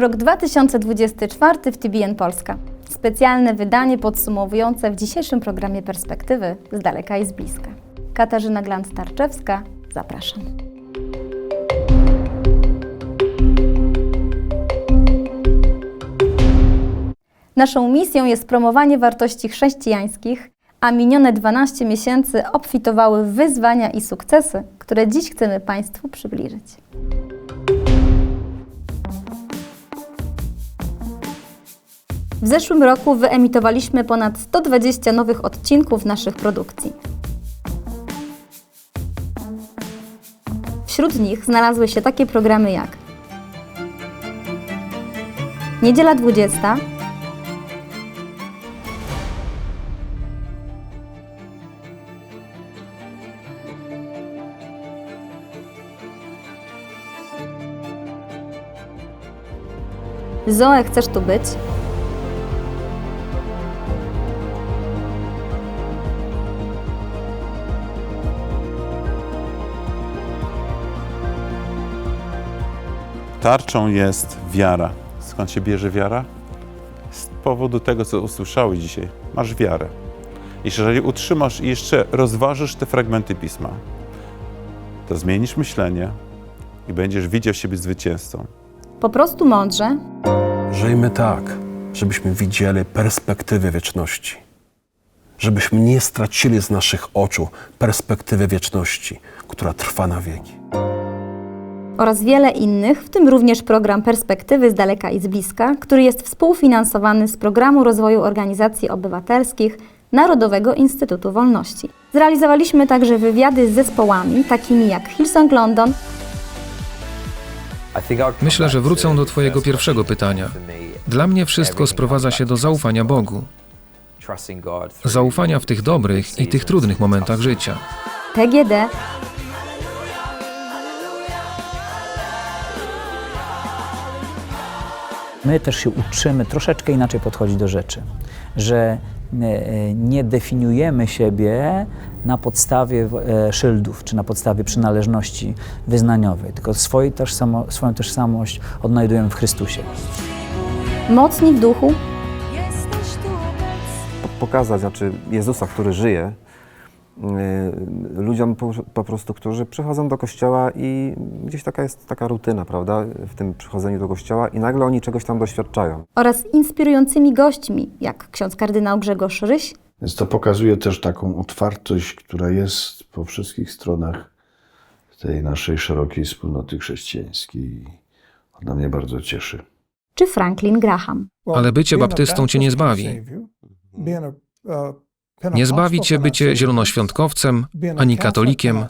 Rok 2024 w TBN Polska. Specjalne wydanie podsumowujące w dzisiejszym programie Perspektywy z daleka i z bliska. Katarzyna Glant-Tarczewska, zapraszam. Naszą misją jest promowanie wartości chrześcijańskich, a minione 12 miesięcy obfitowały w wyzwania i sukcesy, które dziś chcemy Państwu przybliżyć. W zeszłym roku wyemitowaliśmy ponad 120 nowych odcinków naszych produkcji. Wśród nich znalazły się takie programy jak Niedziela 20, Zoe, chcesz tu być? Tarczą jest wiara. Skąd się bierze wiara? Z powodu tego, co usłyszałeś dzisiaj. Masz wiarę. I jeżeli utrzymasz i jeszcze rozważysz te fragmenty pisma, to zmienisz myślenie i będziesz widział siebie zwycięzcą. Po prostu mądrze, Żyjmy tak, żebyśmy widzieli perspektywy wieczności. Żebyśmy nie stracili z naszych oczu perspektywy wieczności, która trwa na wieki. Oraz wiele innych, w tym również program Perspektywy z daleka i z bliska, który jest współfinansowany z Programu Rozwoju Organizacji Obywatelskich Narodowego Instytutu Wolności. Zrealizowaliśmy także wywiady z zespołami takimi jak Hillsong London, Myślę, że wrócę do Twojego pierwszego pytania. Dla mnie wszystko sprowadza się do zaufania Bogu. Zaufania w tych dobrych i tych trudnych momentach życia. TGD, My też się uczymy troszeczkę inaczej podchodzić do rzeczy, że e, nie definiujemy siebie na podstawie e, szyldów czy na podstawie przynależności wyznaniowej, tylko swoje tożsamo, swoją tożsamość odnajdujemy w Chrystusie. Mocni w duchu, pokazać, znaczy Jezusa, który żyje, ludziom po, po prostu, którzy przychodzą do kościoła i gdzieś taka jest taka rutyna, prawda, w tym przychodzeniu do kościoła i nagle oni czegoś tam doświadczają. oraz inspirującymi gośćmi, jak ksiądz kardynał Grzegorz Ryś, Więc to pokazuje też taką otwartość, która jest po wszystkich stronach tej naszej szerokiej wspólnoty chrześcijańskiej. Ona mnie bardzo cieszy. czy Franklin Graham. Ale bycie baptystą cię nie zbawi. Nie zbawi cię bycie zielonoświątkowcem, ani katolikiem,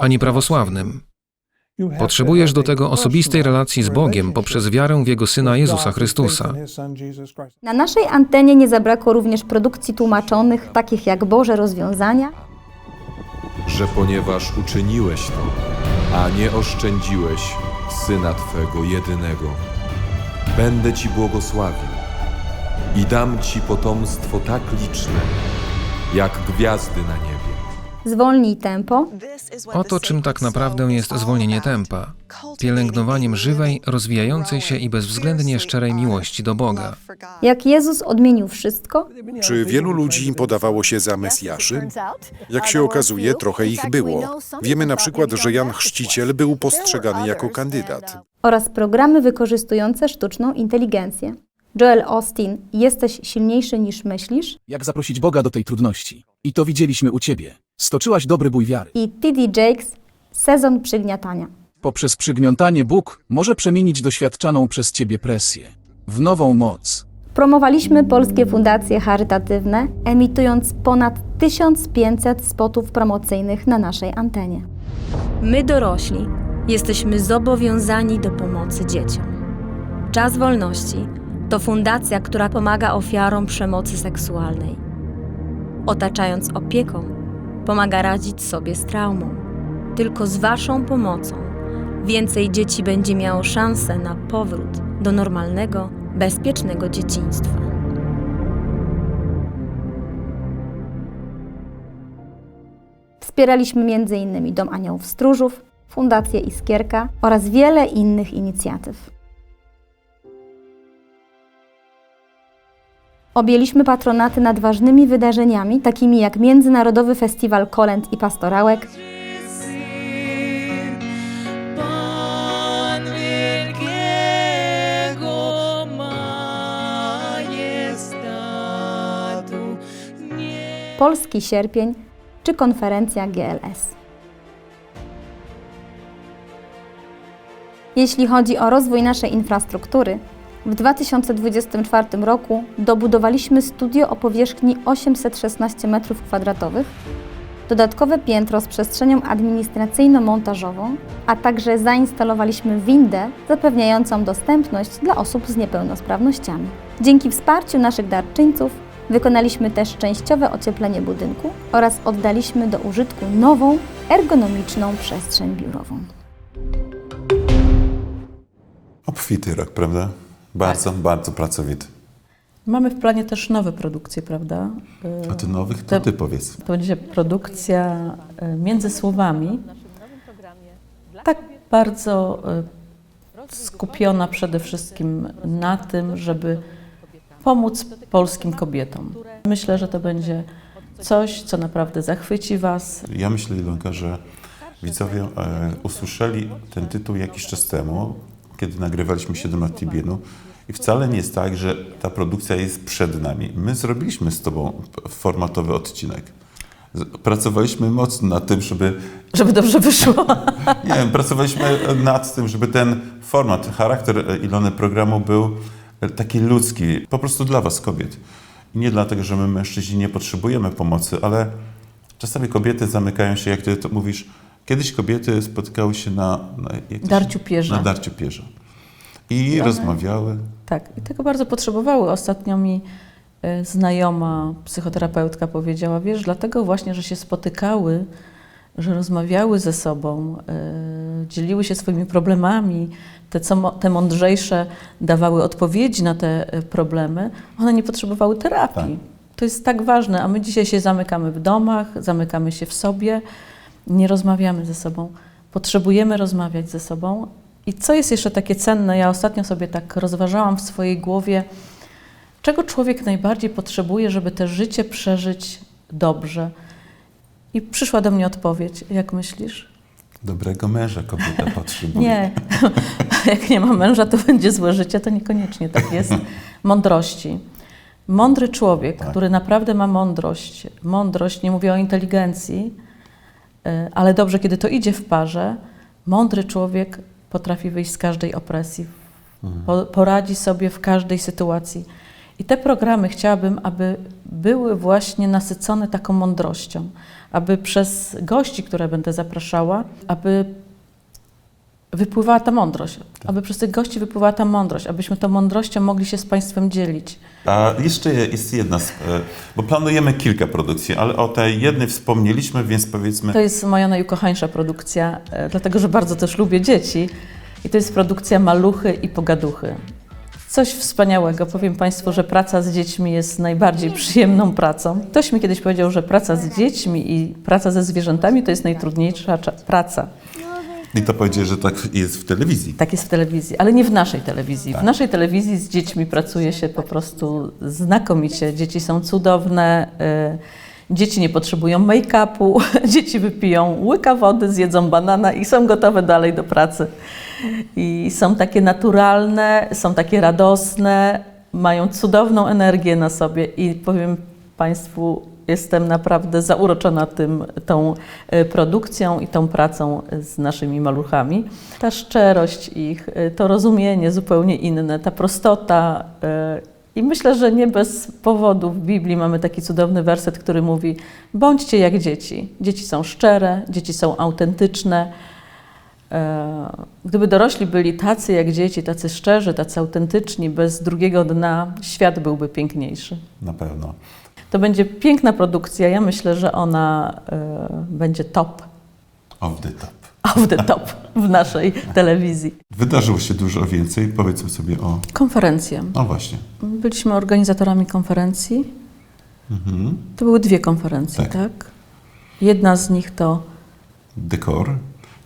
ani prawosławnym. Potrzebujesz do tego osobistej relacji z Bogiem poprzez wiarę w Jego Syna Jezusa Chrystusa. Na naszej antenie nie zabrakło również produkcji tłumaczonych, takich jak Boże Rozwiązania, że ponieważ uczyniłeś to, a nie oszczędziłeś syna Twego jedynego, będę Ci błogosławił i dam Ci potomstwo tak liczne, jak gwiazdy na niebie. Zwolnij tempo, Oto czym tak naprawdę jest zwolnienie tempa. Pielęgnowaniem żywej, rozwijającej się i bezwzględnie szczerej miłości do Boga. jak Jezus odmienił wszystko, Czy wielu ludzi podawało się za Mesjaszy? Jak się okazuje, trochę ich było. Wiemy na przykład, że Jan Chrzciciel był postrzegany jako kandydat. oraz programy wykorzystujące sztuczną inteligencję. Joel Austin, jesteś silniejszy niż myślisz Jak zaprosić Boga do tej trudności? I to widzieliśmy u Ciebie. Stoczyłaś dobry bój wiary. i T.D. Jakes, sezon przygniatania. Poprzez przygniątanie Bóg może przemienić doświadczaną przez Ciebie presję w nową moc. Promowaliśmy polskie fundacje charytatywne, emitując ponad 1500 spotów promocyjnych na naszej antenie. My dorośli jesteśmy zobowiązani do pomocy dzieciom. Czas Wolności to fundacja, która pomaga ofiarom przemocy seksualnej. Otaczając opieką, pomaga radzić sobie z traumą. Tylko z Waszą pomocą więcej dzieci będzie miało szansę na powrót do normalnego, bezpiecznego dzieciństwa. Wspieraliśmy m.in. Dom Aniołów Stróżów, Fundację Iskierka oraz wiele innych inicjatyw. Objęliśmy patronaty nad ważnymi wydarzeniami, takimi jak Międzynarodowy Festiwal Kolęd i Pastorałek, Polski Sierpień czy konferencja GLS. Jeśli chodzi o rozwój naszej infrastruktury, w 2024 roku dobudowaliśmy studio o powierzchni 816 m2, dodatkowe piętro z przestrzenią administracyjno-montażową, a także zainstalowaliśmy windę zapewniającą dostępność dla osób z niepełnosprawnościami. Dzięki wsparciu naszych darczyńców wykonaliśmy też częściowe ocieplenie budynku oraz oddaliśmy do użytku nową, ergonomiczną przestrzeń biurową. Obfity rok, prawda? Bardzo, bardzo pracowity. Mamy w planie też nowe produkcje, prawda? A ty nowych, to ty powiedz. To będzie produkcja e, między słowami. Tak bardzo e, skupiona przede wszystkim na tym, żeby pomóc polskim kobietom. Myślę, że to będzie coś, co naprawdę zachwyci Was. Ja myślę, Ilonka, że widzowie e, usłyszeli ten tytuł jakiś czas temu, kiedy nagrywaliśmy 7 lat Tibienu i wcale nie jest tak, że ta produkcja jest przed nami. My zrobiliśmy z Tobą formatowy odcinek. Pracowaliśmy mocno nad tym, żeby Żeby dobrze wyszło. Nie wiem, pracowaliśmy nad tym, żeby ten format, charakter e, Ilony programu był e, taki ludzki, po prostu dla Was, kobiet. I nie dlatego, że my mężczyźni nie potrzebujemy pomocy, ale czasami kobiety zamykają się, jak Ty to mówisz, kiedyś kobiety spotykały się na... na jak to się- Darciu pierza. Na darciu pierza. I one- rozmawiały. Tak, i tego bardzo potrzebowały. Ostatnio mi e, znajoma psychoterapeutka powiedziała, wiesz, dlatego właśnie, że się spotykały, że rozmawiały ze sobą, e, dzieliły się swoimi problemami, te, co, mo- te mądrzejsze dawały odpowiedzi na te e, problemy, one nie potrzebowały terapii. Tak. To jest tak ważne, a my dzisiaj się zamykamy w domach, zamykamy się w sobie, nie rozmawiamy ze sobą. Potrzebujemy rozmawiać ze sobą. I co jest jeszcze takie cenne? Ja ostatnio sobie tak rozważałam w swojej głowie, czego człowiek najbardziej potrzebuje, żeby te życie przeżyć dobrze. I przyszła do mnie odpowiedź. Jak myślisz? Dobrego męża kobieta potrzebuje. Nie. Jak nie ma męża, to będzie złe życie. To niekoniecznie tak jest. Mądrości. Mądry człowiek, Tak. który naprawdę ma mądrość, mądrość, nie mówię o inteligencji, ale dobrze, kiedy to idzie w parze, mądry człowiek potrafi wyjść z każdej opresji, po, poradzi sobie w każdej sytuacji. I te programy chciałabym, aby były właśnie nasycone taką mądrością, aby przez gości, które będę zapraszała, aby wypływała ta mądrość, aby przez tych gości wypływała ta mądrość, abyśmy tą mądrością mogli się z Państwem dzielić. A jeszcze jest jedna, e, bo planujemy kilka produkcji, ale o tej jednej wspomnieliśmy, więc powiedzmy... To jest moja najukochańsza produkcja, e, dlatego że bardzo też lubię dzieci. I to jest produkcja Maluchy i Pogaduchy. Coś wspaniałego. Powiem Państwu, że praca z dziećmi jest najbardziej przyjemną pracą. Ktoś mi kiedyś powiedział, że praca z dziećmi i praca ze zwierzętami to jest najtrudniejsza praca. I to powiedzieć, że tak jest w telewizji. Tak jest w telewizji, ale nie w naszej telewizji. Tak. W naszej telewizji z dziećmi pracuje się po prostu znakomicie. Dzieci są cudowne, y, dzieci nie potrzebują make-upu, dzieci wypiją łyka wody, zjedzą banana i są gotowe dalej do pracy. I są takie naturalne, są takie radosne, mają cudowną energię na sobie i powiem Państwu, jestem naprawdę zauroczona tym, tą e, produkcją i tą pracą z naszymi maluchami. Ta szczerość ich, e, to rozumienie zupełnie inne, ta prostota. e, I myślę, że nie bez powodu w Biblii mamy taki cudowny werset, który mówi: bądźcie jak dzieci. Dzieci są szczere, dzieci są autentyczne. Gdyby dorośli byli tacy jak dzieci, tacy szczerzy, tacy autentyczni, bez drugiego dna, świat byłby piękniejszy. Na pewno. To będzie piękna produkcja. Ja myślę, że ona e, będzie top, Off the top. off the top w naszej telewizji. Wydarzyło się dużo więcej. Powiedzmy sobie o... Konferencje. No właśnie. Byliśmy organizatorami konferencji. Mhm. To były dwie konferencje, Tak. tak? Jedna z nich to, Dekor.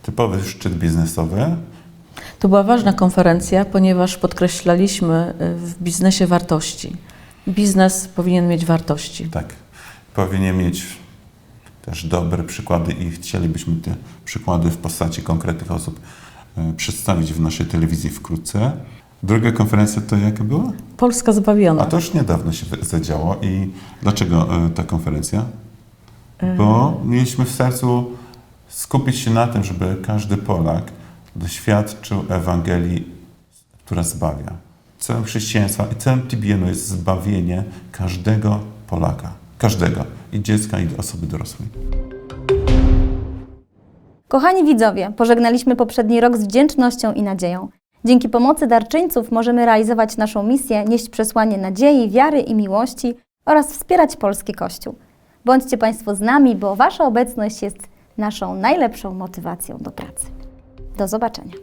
Typowy szczyt biznesowy. to była ważna konferencja, ponieważ podkreślaliśmy e, w biznesie wartości. Biznes powinien mieć wartości. Tak. Powinien mieć też dobre przykłady i chcielibyśmy te przykłady w postaci konkretnych osób e, przedstawić w naszej telewizji wkrótce. Druga konferencja to jaka była? Polska zbawiona. A to już niedawno się zadziało. I dlaczego e, ta konferencja? Bo mieliśmy w sercu skupić się na tym, żeby każdy Polak doświadczył Ewangelii, która zbawia. Celem chrześcijaństwa i celem TBN jest zbawienie każdego Polaka. Każdego. I dziecka, i osoby dorosłej. Kochani widzowie, pożegnaliśmy poprzedni rok z wdzięcznością i nadzieją. Dzięki pomocy darczyńców możemy realizować naszą misję, nieść przesłanie nadziei, wiary i miłości oraz wspierać polski Kościół. Bądźcie Państwo z nami, bo Wasza obecność jest naszą najlepszą motywacją do pracy. Do zobaczenia.